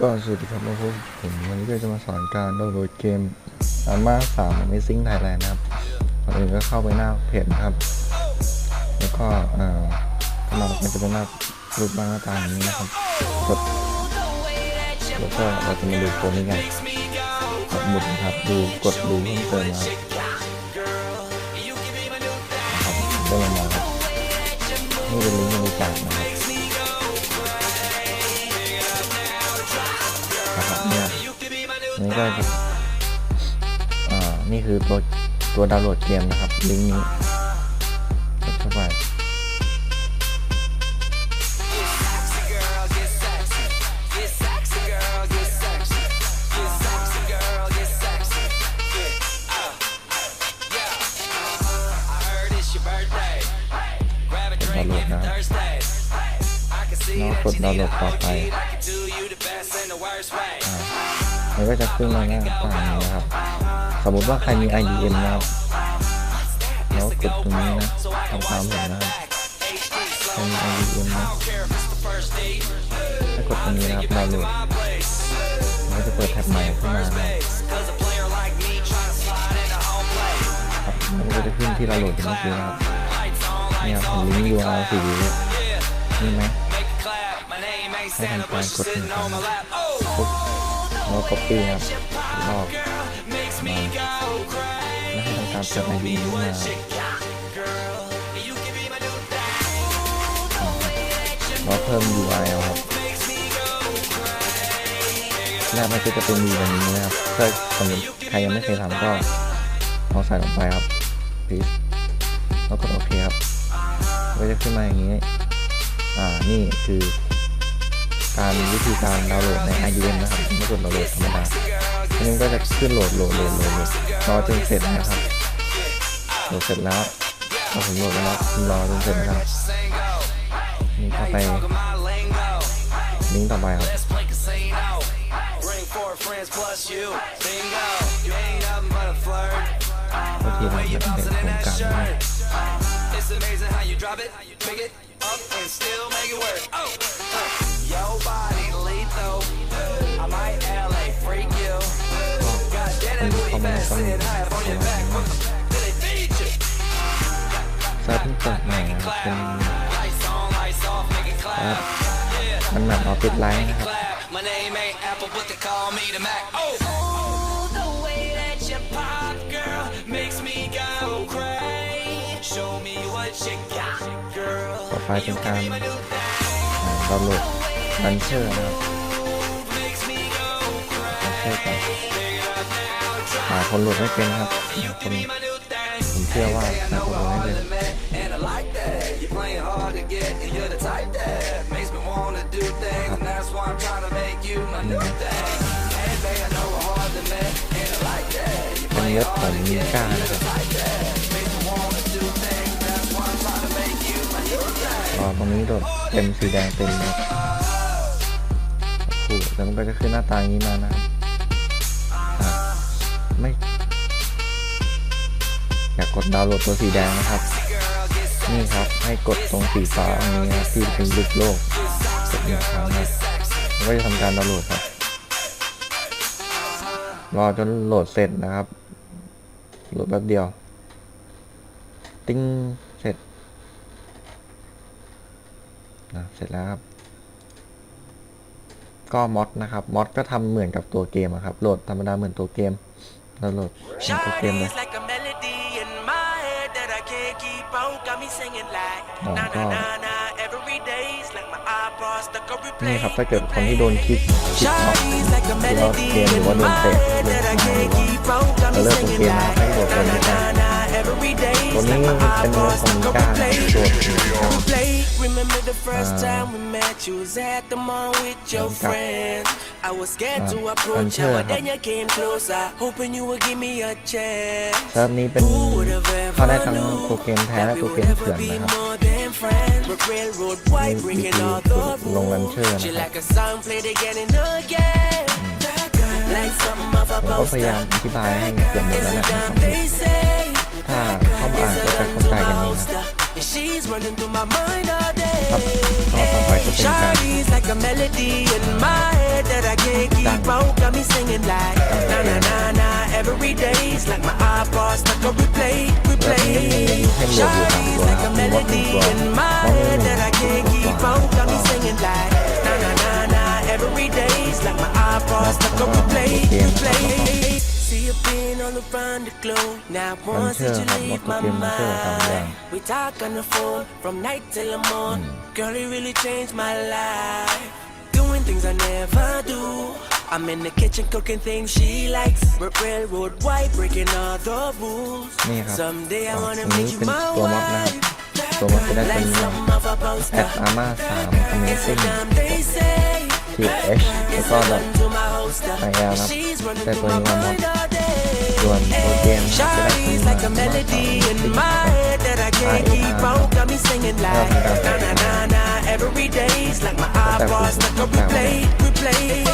ก็สวัสดีครับพบกับผมวันนี้ก็จะมาสอนการดาวน์โหลดเกมอาม่าสาม Amazing Thailand นะครับก่อนอื่นก็เข้าไปหน้าเพจครับ แล้วก็เอ่อเข้ามามันจะเป็นหน้ารูปร่างหน้าตาอย่างนี้นะครับกดแล้วก็เราจะมาดูโฟนนี้กันกดหมุดนะครับดูกดดูเพิ่มเติมนะครับนะครับได้ลงมาครับนี่เป็นลิงก์บริจาคนะครับ ก็จะอ่านี่คือตัวตัวดาวน์โหลดเกมนะครับลิงก์นี้กดเข้าไปดาวน์โหลดนะครับแล้วกดดาวน์โหลดต่อไปอ่า มันก็จะขึ้นมาหน้าต่างนะครับ สมมติว่าใครมี IDM นะครับแล้วกดตรงนี้นะทำตามผมนะครับใครมี IDM นะถ้ากดตรงนี้นะครับดาวน์โหลดมันก็จะเปิดแท็บใหม่ขึ้นมาครับมันก็จะขึ้นที่เราโหลดเมื่อกี้นะครับเนี่ยผมลิงก์ URL สีนี่ไหมให้ทำการกดหนึ่งครั้ง แล้ว copy นะครับรอบมาแล้วให้ทำการเปิด ID นี้มาแล้วเพิ่ม URL ครับแรกมันก็จะเป็นมีแบบนี้นะครับถ้าสมมติใครยังไม่เคยทำก็ลองใส่ลงไปครับพีแล้วกดโอเคครับก็จะขึ้นมาอย่างนี้ อ่า นี่คือ การวิธีการดาวน์โหลดใน IDM นะครับไม่กดดาวน์โหลดธรรมดาอันนี้ก็จะขึ้นโหลดโหลดโหลดโหลดโหลดรอจนเสร็จนะครับโหลดเสร็จแล้วพอผมโหลดแล้วรอจนเสร็จนะครับนี่เข้าไปลิงก์ต่อไปครับก็ทีเราจะเป็นโครงการได้ It's amazing how you drop it, pick it up and still make it work. Oh, uh, your body lethal. I might LA freak you. God damn that booty fat sitting high up on your back. Uh, Did they feed you? เซิร์ฟเพิ่งเปิดใหม่นะครับเป็น Lights on, lights off, make it ครับ clap. มันแบบเอาปิดไลน์นะครับ Clap. My name ain't Apple, but they call me the Mac. Oh, the way that you pop, girl, makes me go crazy. Show me what you got, girl. ต่อไปเป็นการอ่า ดาวน์โหลดบันเชอร์นะครับบันเชอร์ก่อนหาคนโหลดไม่เป็นครับหาคนผมเชื่อว่าหาคนโหลดไม่เป็น And I like that. You're playing hard to get, and you're the type that makes me wanna do things, and that's why I'm trying to make you my new thing. And babe, I know we're hard to make, and I like that. You're เป็นเว็บของมิก้านะครับ like that. Makes me wanna do things, that's why I'm trying to make you my new thing. รอตรงนี้โดดเต็มสีแดงเต็มนะครับคู่ แล้วมันก็จะขึ้นหน้าตาอย่างนี้มานะไม่ อยากกดดาวน์โหลดตัวสีแดงนะครับ นี่ครับให้กดตรงสีฟ้าอันนี้นะครับที่เป็นรูปโลกกดหนึ่งครั้งครับมันก็จะทำการดาวน์โหลดครับ รอจนโหลดเสร็จนะครับ โหลดแป๊บเดียว ติ้งเสร็จนะเสร็จแล้วครับ ก็มอดนะครับมอดก็ทำเหมือนกับตัวเกมอะครับโหลดธรรมดาเหมือนตัวเกมแล้วโหลดเหมือนตัวเกมเลย Shawty's like a melody in my head that I can't keep out. Got me singing like Oh, na na God. na na every day. It's like my iPod stuck on นี่ replay. ครับถ้าเกิดคนที่โดนคลิกคลิกน็อก Shawty's like a หรือว่า melody เกมหรือ in ว่าโดน my เตะ head หรือ that I ว่า can't keep out. Got เรา me เลิกตัว singing เกมนะ like ให้โหลดตัว na นี้ na กั นี่เป็นเรื่องของการตรวจกับฟันเชื่อครับเซิร์ฟนี้เป็นเข้าได้ทั้งตัวเกมแท้และตัวเกมเถื่อนนะครับมีวิธีลงลันเชื่อนะครับผมก็พยายามอธิบายให้เกือบหมดแล้วนะครับาเข้ามาอ่านก็จะเข้าใจกันเองนะ And She's running through my mind all ครับ day. ก็ต่อไปก็เป็นการ Shawty's like a melody in my head that I can't keep out. Got me singing like na na na na every day's like my iPod stuck on replay, replay. Shawty's like a melody in my head that I can't keep out. Got me singing like na na na na every day's like my iPod stuck on replay, replay. See you been all around the globe. Now once did you leave my mind? We talk on the phone from night till the morn. Girl, it really changed my life. Doing things I never do. I'm in the kitchen cooking things she likes. We're railroad white, breaking all the rules. นี่ครับ Someday I อ่า wanna ตรงนี้ make you เป็น my ตัวม็อบนะครับ wife. ตัวม็อบจะได้ตัว Like นี้นะ some of a แอ poster. ดอาร์มาสาม Amazing Instagram they say. ทีเอชแล้วก็แบบ To my holster. ไอแอลนะครับ She's running ได้ through ตัว my นี้มาหมด mind all day. ส่วน doing so damn Shawty's like a melody in my head that I can't keep on. Got me singing like Na na na na Every day's like my eyeballs stuck on replay, replay.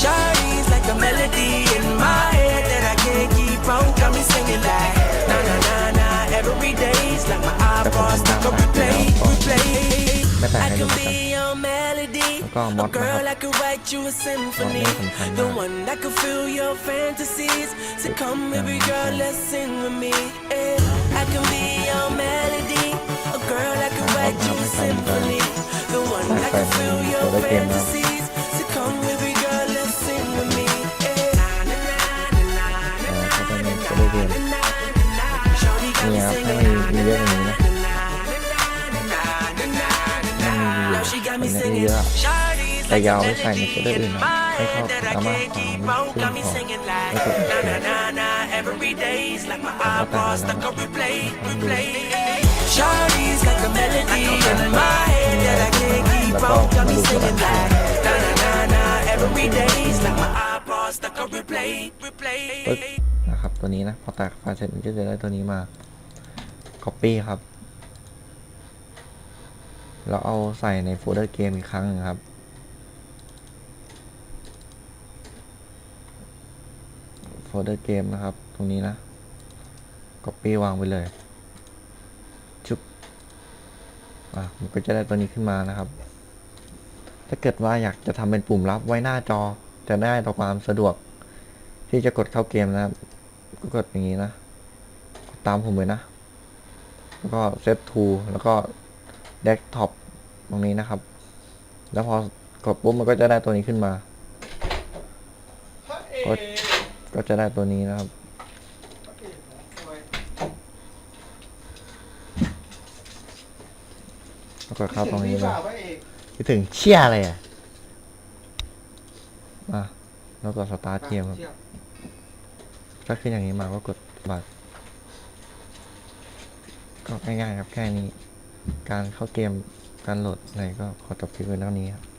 Shawty's like a melody in my head that I can't keep on. Got me singing like Na na na na Every day's like my eyeballs stuck on replay, replay ไม่แต่ง I ให้ดู can เหมือนกัน be your melody. แล้วก็มอ A ดนะค girl รับ that could write you a symphony. มอดนี่สำคัญ The มาก one that could fill your fantasies. So come, baby girl, let's sing with me. Yeah. I can be your melody. A girl that could write you a symphony. ในเยอะแต่ยาวไม่ใช่ในคนอื่นนะไม่ชอบสามารถฟังไม่ชื่นชอบไม่ถูกใจแต่แต่นะแล้วก็มาดูกันปึ๊กนะครับตัวนี้นะพอตากฟาเสร็ตจะได้ตัวนี้มา Copy ครับ เราเอาใส่ในโฟลเดอร์เกมอีกครั้งนึงครับ โฟลเดอร์เกมนะครับ ตรงนี้นะ Copy วางไปเลย ชุบ อะ มันก็จะได้ตัวนี้ขึ้นมานะครับ ถ้าเกิดว่าอยากจะทำเป็นปุ่มลับไว้หน้าจอ จะได้ต่อความสะดวก ที่จะกดเข้าเกมนะครับ ก็กดอย่างนี้นะ ตามผมเลยนะ แล้วก็ set to แล้วก็ desktop ตรงนี้นะครับ แล้วพอกดปุ๊บมันก็จะได้ตัวนี้ขึ้นมา ก็ก็จะได้ตัวนี้นะครับ แล้วก็เข้าตรงนี้เลยคิดถึงเชี่ยอะไรอะมาแล้วก็สตาร์ทเกมครับถ้าขึ้นอย่างนี้มาก็กดบัตรก็ง่ายๆครับแค่นี้ การเข้าเกมการโหลดอะไรก็ขอจบคลิปไว้เท่านี้ครับ